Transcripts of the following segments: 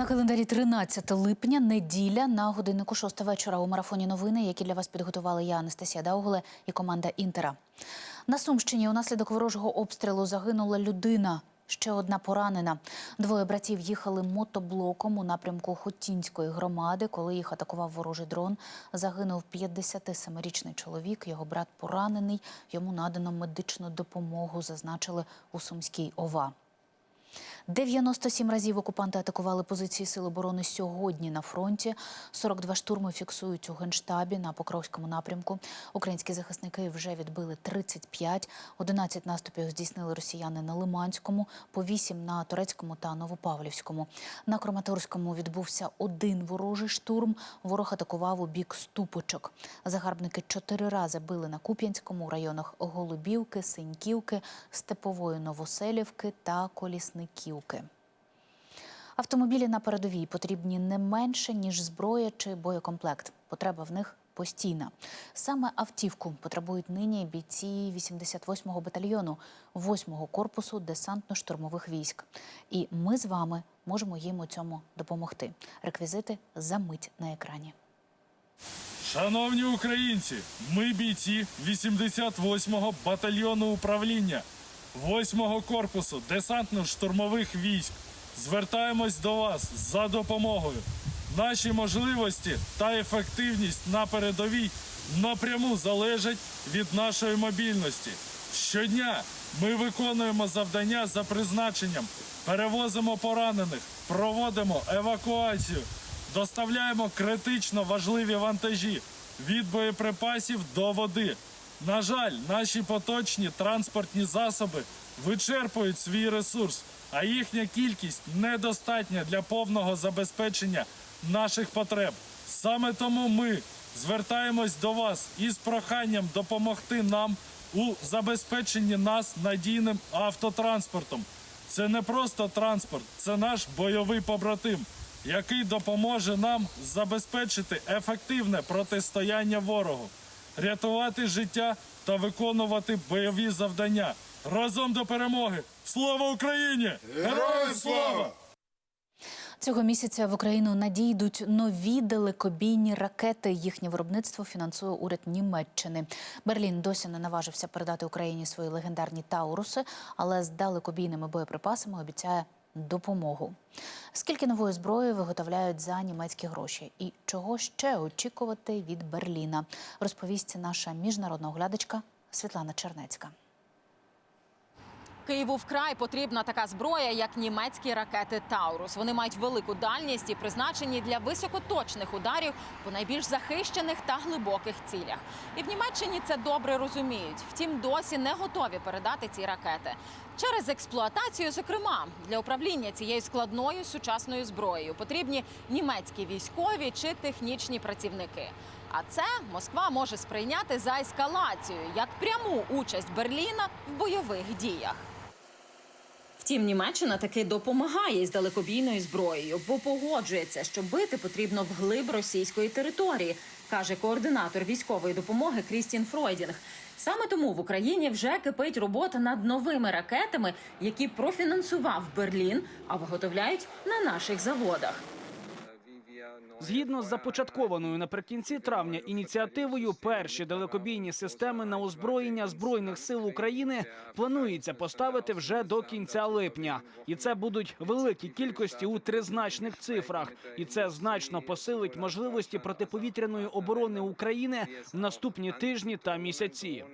На календарі 13 липня, неділя на годиннику 6 вечора у марафоні новини, які для вас підготували я, Анастасія Даугле і команда Інтера. На Сумщині унаслідок ворожого обстрілу загинула людина. Ще одна поранена. Двоє братів їхали мотоблоком у напрямку Хотінської громади. Коли їх атакував ворожий дрон, загинув 57-річний чоловік. Його брат поранений. Йому надано медичну допомогу, зазначили у Сумській ОВА. 97 разів окупанти атакували позиції Сил оборони сьогодні на фронті. 42 штурми фіксують у Генштабі на Покровському напрямку. Українські захисники вже відбили 35. 11 наступів здійснили росіяни на Лиманському, по 8 на Турецькому та Новопавлівському. На Краматорському відбувся один ворожий штурм. Ворог атакував у бік Ступочок. Загарбники чотири рази били на Куп'янському у районах Голубівки, Синьківки, Степової Новоселівки та Колісниківки. Автомобілі на передовій потрібні не менше, ніж зброя чи боєкомплект. Потреба в них постійна. Саме автівку потребують нині бійці 88-го батальйону, 8-го корпусу десантно-штурмових військ. І ми з вами можемо їм у цьому допомогти. Реквізити за мить на екрані. Шановні українці, ми бійці 88-го батальйону управління 8-го корпусу десантно-штурмових військ. Звертаємось до вас за допомогою. Наші можливості та ефективність на передовій напряму залежать від нашої мобільності. Щодня ми виконуємо завдання за призначенням, перевозимо поранених, проводимо евакуацію, доставляємо критично важливі вантажі від боєприпасів до води. На жаль, наші поточні транспортні засоби вичерпують свій ресурс, а їхня кількість недостатня для повного забезпечення наших потреб. Саме тому ми звертаємось до вас із проханням допомогти нам у забезпеченні нас надійним автотранспортом. Це не просто транспорт, це наш бойовий побратим, який допоможе нам забезпечити ефективне протистояння ворогу, рятувати життя та виконувати бойові завдання. Разом до перемоги! Слава Україні! Героям слава! Цього місяця в Україну надійдуть нові далекобійні ракети. Їхнє виробництво фінансує уряд Німеччини. Берлін досі не наважився передати Україні свої легендарні Тауруси, але з далекобійними боєприпасами обіцяє допомогу. Скільки нової зброї виготовляють за німецькі гроші, і чого ще очікувати від Берліна, розповість наша міжнародна оглядачка Світлана Чернецька. Києву вкрай потрібна така зброя, як німецькі ракети Таурус. Вони мають велику дальність і призначені для високоточних ударів по найбільш захищених та глибоких цілях. І в Німеччині це добре розуміють. Втім, досі не готові передати ці ракети через експлуатацію. Зокрема, для управління цією складною сучасною зброєю потрібні німецькі військові чи технічні працівники. А це Москва може сприйняти за ескалацію як пряму участь Берліна в бойових діях. Втім, Німеччина таки допомагає із далекобійною зброєю, бо погоджується, що бити потрібно вглиб російської території, каже координатор військової допомоги Крістін Фройдінг. Саме тому в Україні вже кипить робота над новими ракетами, які профінансував Берлін, а виготовляють на наших заводах. Згідно з започаткованою наприкінці травня ініціативою, перші далекобійні системи на озброєння збройних сил України планується поставити вже до кінця липня, і це будуть великі кількості у тризначних цифрах. І це значно посилить можливості протиповітряної оборони України в наступні тижні та місяці.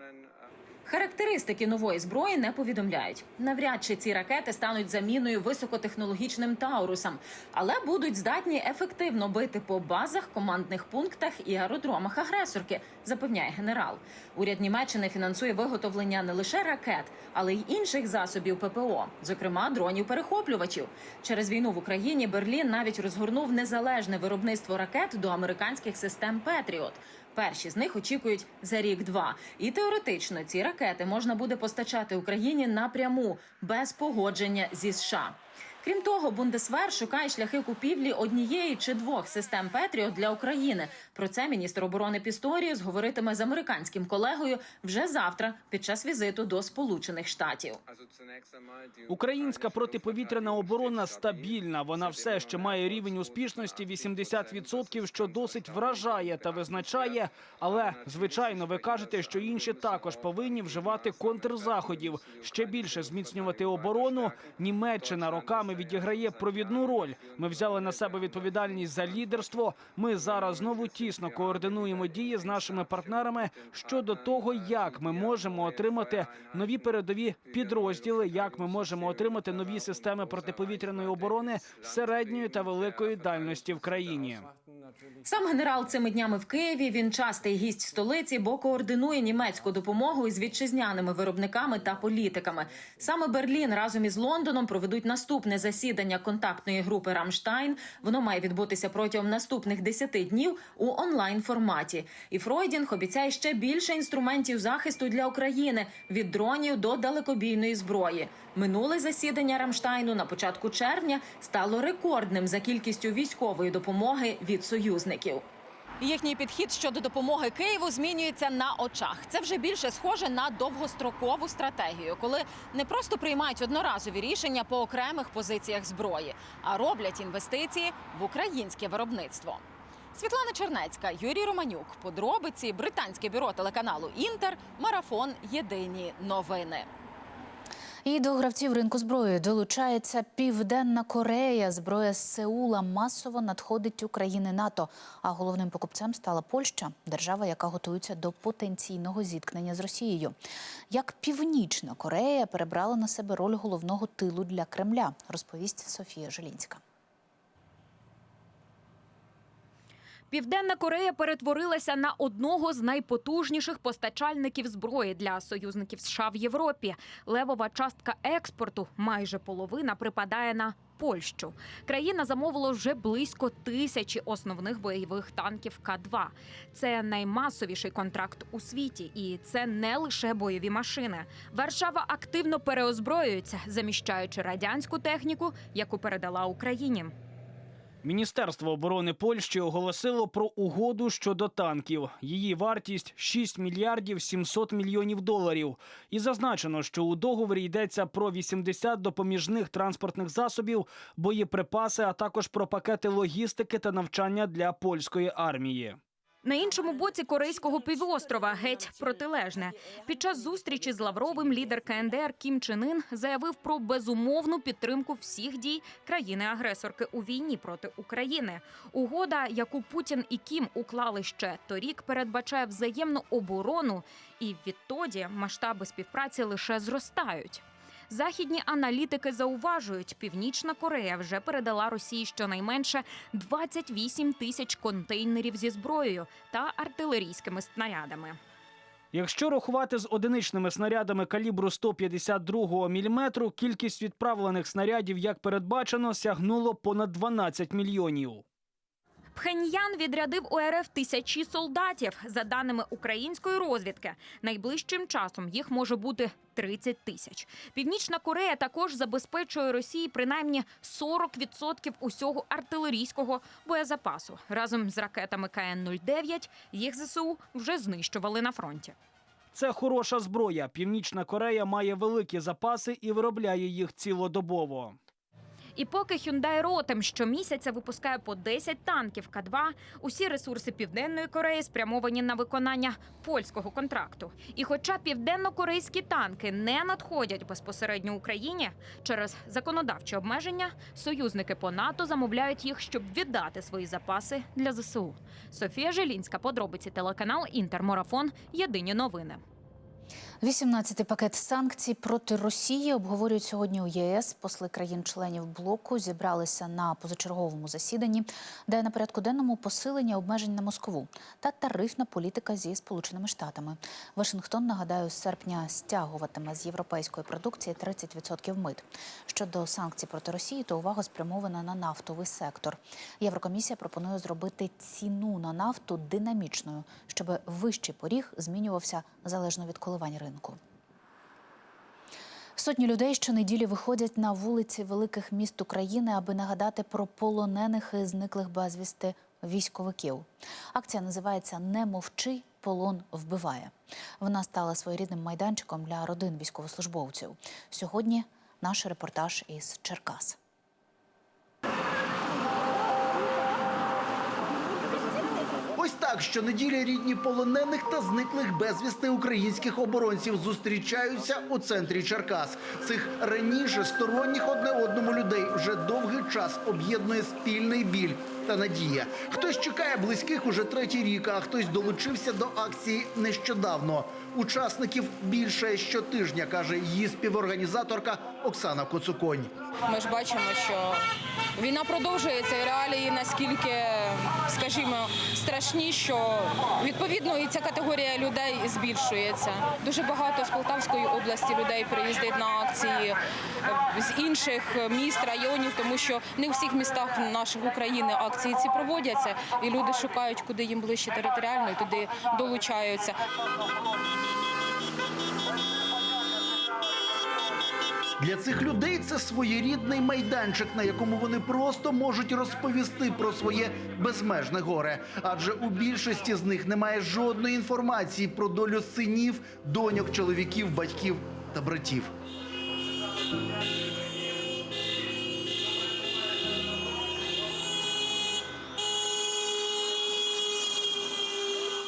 Характеристики нової зброї не повідомляють. Навряд чи ці ракети стануть заміною високотехнологічним таурусам, але будуть здатні ефективно бити по базах, командних пунктах і аеродромах агресорки, запевняє генерал. Уряд Німеччини фінансує виготовлення не лише ракет, але й інших засобів ППО, зокрема дронів-перехоплювачів. Через війну в Україні Берлін навіть розгорнув незалежне виробництво ракет до американських систем Петріот. Перші з них очікують за рік-два. І теоретично ці ракети можна буде постачати Україні напряму без погодження зі США. Крім того, Бундесвер шукає шляхи купівлі однієї чи двох систем Петріот для України. Про це міністр оборони Пісторіус говоритиме з американським колегою вже завтра під час візиту до Сполучених Штатів. Українська протиповітряна оборона стабільна. Вона все ще має рівень успішності 80%, що досить вражає та визначає. Але звичайно, ви кажете, що інші також повинні вживати контрзаходів, ще більше зміцнювати оборону. Німеччина роками відіграє провідну роль. Ми взяли на себе відповідальність за лідерство. Ми зараз знову тісно координуємо дії з нашими партнерами щодо того, як ми можемо отримати нові передові підрозділи, як ми можемо отримати нові системи протиповітряної оборони середньої та великої дальності в країні. Сам генерал цими днями в Києві. Він частий гість столиці, бо координує німецьку допомогу із вітчизняними виробниками та політиками. Саме Берлін разом із Лондоном проведуть наступне засідання контактної групи Рамштайн. Воно має відбутися протягом наступних 10 днів у онлайн форматі. І Фройдінг обіцяє ще більше інструментів захисту для України від дронів до далекобійної зброї. Минуле засідання Рамштайну на початку червня стало рекордним за кількістю військової допомоги від союзників. Їхній підхід щодо допомоги Києву змінюється на очах. Це вже більше схоже на довгострокову стратегію, коли не просто приймають одноразові рішення по окремих позиціях зброї, а роблять інвестиції в українське виробництво. Світлана Чернецька, Юрій Романюк. Подробиці британське бюро телеканалу Інтер. Марафон. Єдині новини. І до гравців ринку зброї долучається Південна Корея. Зброя з Сеула масово надходить у країни НАТО. А головним покупцем стала Польща, держава, яка готується до потенційного зіткнення з Росією. Як Північна Корея перебрала на себе роль головного тилу для Кремля, розповість Софія Желінська. Південна Корея перетворилася на одного з найпотужніших постачальників зброї для союзників США в Європі. Левова частка експорту, майже половина, припадає на Польщу. Країна замовила вже близько тисячі основних бойових танків К-2. Це наймасовіший контракт у світі, і це не лише бойові машини. Варшава активно переозброюється, заміщаючи радянську техніку, яку передала Україні. Міністерство оборони Польщі оголосило про угоду щодо танків. Її вартість 6 мільярдів 700 мільйонів доларів. І зазначено, що у договорі йдеться про 80 допоміжних транспортних засобів, боєприпаси, а також про пакети логістики та навчання для польської армії. На іншому боці корейського півострова геть протилежне. Під час зустрічі з Лавровим лідер КНДР Кім Чен Ін заявив про безумовну підтримку всіх дій країни-агресорки у війні проти України. Угода, яку Путін і Кім уклали ще торік, передбачає взаємну оборону, і відтоді масштаби співпраці лише зростають. Західні аналітики зауважують, Північна Корея вже передала Росії щонайменше 28 тисяч контейнерів зі зброєю та артилерійськими снарядами. Якщо рахувати з одиничними снарядами калібру 152 мм, кількість відправлених снарядів, як передбачено, сягнуло понад 12 мільйонів. Пхеньян відрядив у РФ тисячі солдатів. За даними української розвідки, найближчим часом їх може бути 30 тисяч. Північна Корея також забезпечує Росії принаймні 40% усього артилерійського боєзапасу. Разом з ракетами КН-09 їх ЗСУ вже знищували на фронті. Це хороша зброя. Північна Корея має великі запаси і виробляє їх цілодобово. І поки Hyundai Rotem щомісяця випускає по 10 танків К-2, усі ресурси Південної Кореї спрямовані на виконання польського контракту. І хоча південно-корейські танки не надходять безпосередньо Україні через законодавчі обмеження, союзники по НАТО замовляють їх, щоб віддати свої запаси для ЗСУ. Софія Желінська, подробиці телеканал Інтермарафон. Єдині новини. 18-й пакет санкцій проти Росії обговорюють сьогодні у ЄС. Посли країн-членів блоку зібралися на позачерговому засіданні, де на порядку денному посилення обмежень на Москву та тарифна політика зі Сполученими Штатами. Вашингтон, нагадаю, з серпня стягуватиме з європейської продукції 30% мит. Щодо санкцій проти Росії, то увага спрямована на нафтовий сектор. Єврокомісія пропонує зробити ціну на нафту динамічною, щоб вищий поріг змінювався залежно від коливань ринку. Сотні людей щонеділі виходять на вулиці великих міст України, аби нагадати про полонених і зниклих безвісти військовиків. Акція називається Не мовчи, полон вбиває. Вона стала своєрідним майданчиком для родин військовослужбовців. Сьогодні наш репортаж із Черкас. Ось так щонеділі рідні полонених та зниклих безвісти українських оборонців зустрічаються у центрі Черкас. Цих раніше сторонніх одне одному людей вже довгий час об'єднує спільний біль та надія. Хтось чекає близьких уже третій рік, а хтось долучився до акції нещодавно. Учасників більше щотижня, каже її співорганізаторка Оксана Коцуконь. Ми ж бачимо, що війна продовжується і реалії наскільки, скажімо, страшні, що відповідно і ця категорія людей збільшується. Дуже багато з Полтавської області людей приїздить на акції е, з інших міст, районів, тому що не у всіх містах наших України акції ці проводяться, і люди шукають, куди їм ближче територіально, і туди долучаються. Для цих людей це своєрідний майданчик, на якому вони просто можуть розповісти про своє безмежне горе. Адже у більшості з них немає жодної інформації про долю синів, доньок, чоловіків, батьків та братів.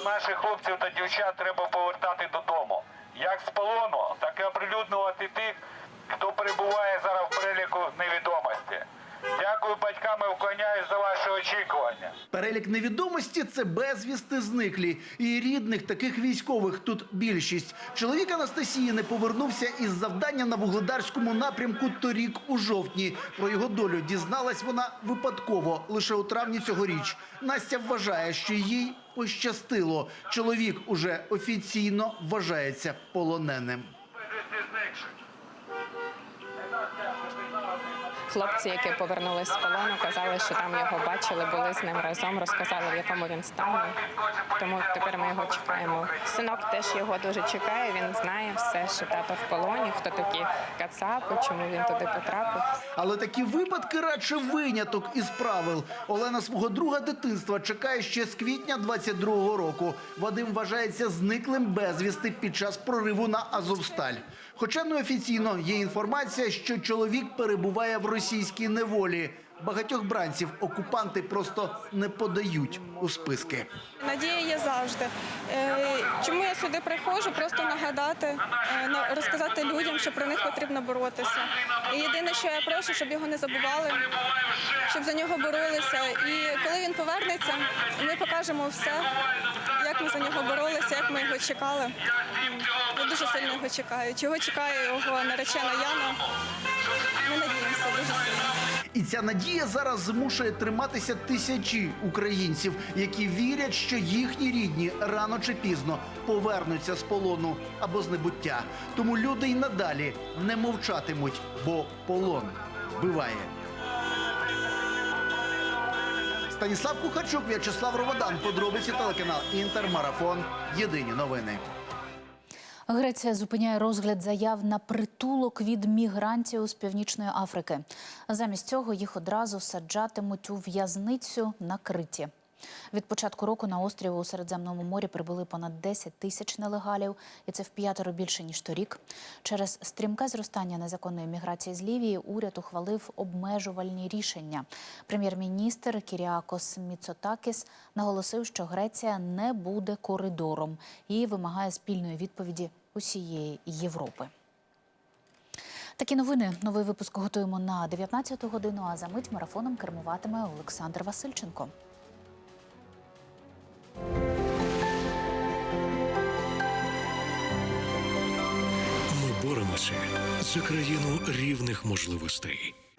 Наших хлопців та дівчат треба повертати додому. Як з полону, так і оприлюднювати тих, перебуває зараз в переліку невідомості. Дякую батькам і вклоняюсь за ваші очікування. Перелік невідомості це безвісти зниклі. І рідних таких військових тут більшість. Чоловік Анастасії не повернувся із завдання на вугледарському напрямку торік у жовтні. Про його долю дізналась вона випадково лише у травні цьогоріч. Настя вважає, що їй пощастило. Чоловік уже офіційно вважається полоненим. Хлопці, які повернулись з полону, казали, що там його бачили, були з ним разом, розказали, в якому він стані. Тому тепер ми його чекаємо. Синок теж його дуже чекає. Він знає все, що тато в полоні, хто такі кацапи, чому він туди потрапив. Але такі випадки радше виняток із правил. Олена свого друга дитинства чекає ще з квітня 22-го року. Вадим вважається зниклим безвісти під час прориву на Азовсталь. Хоча неофіційно є інформація, що чоловік перебуває в російській неволі. Багатьох бранців окупанти просто не подають у списки. Надія є завжди. Е, Чому я сюди приходжу? Просто нагадати, е, на- розказати людям, що про них потрібно боротися. І єдине, що я прошу, щоб його не забували, щоб за нього боролися. І коли він повернеться, ми покажемо все, як ми за нього боролися, як ми його чекали. Дуже сильно його чекаю. Чого чекає його наречена Яна? Ми надіємося дуже сильно. І ця надія зараз змушує триматися тисячі українців, які вірять, що їхні рідні рано чи пізно повернуться з полону або з небуття. Тому люди й надалі не мовчатимуть, бо полон вбиває. Станіслав Кухарчук, В'ячеслав Роводан. Подробиці телеканал Інтермарафон. Єдині новини. Греція зупиняє розгляд заяв на притулок від мігрантів з північної Африки. Замість цього їх одразу саджатимуть у в'язницю на Криті. Від початку року на острів у Середземному морі прибули понад 10 тисяч нелегалів, і це в п'ятеро більше ніж торік. Через стрімке зростання незаконної міграції з Лівії уряд ухвалив обмежувальні рішення. Прем'єр-міністр Кіріакос Міцотакіс наголосив, що Греція не буде коридором і вимагає спільної відповіді усієї Європи. Такі новини. Новий випуск готуємо на 19 годину. А за мить марафоном кермуватиме Олександр Васильченко. Ми за країну рівних можливостей.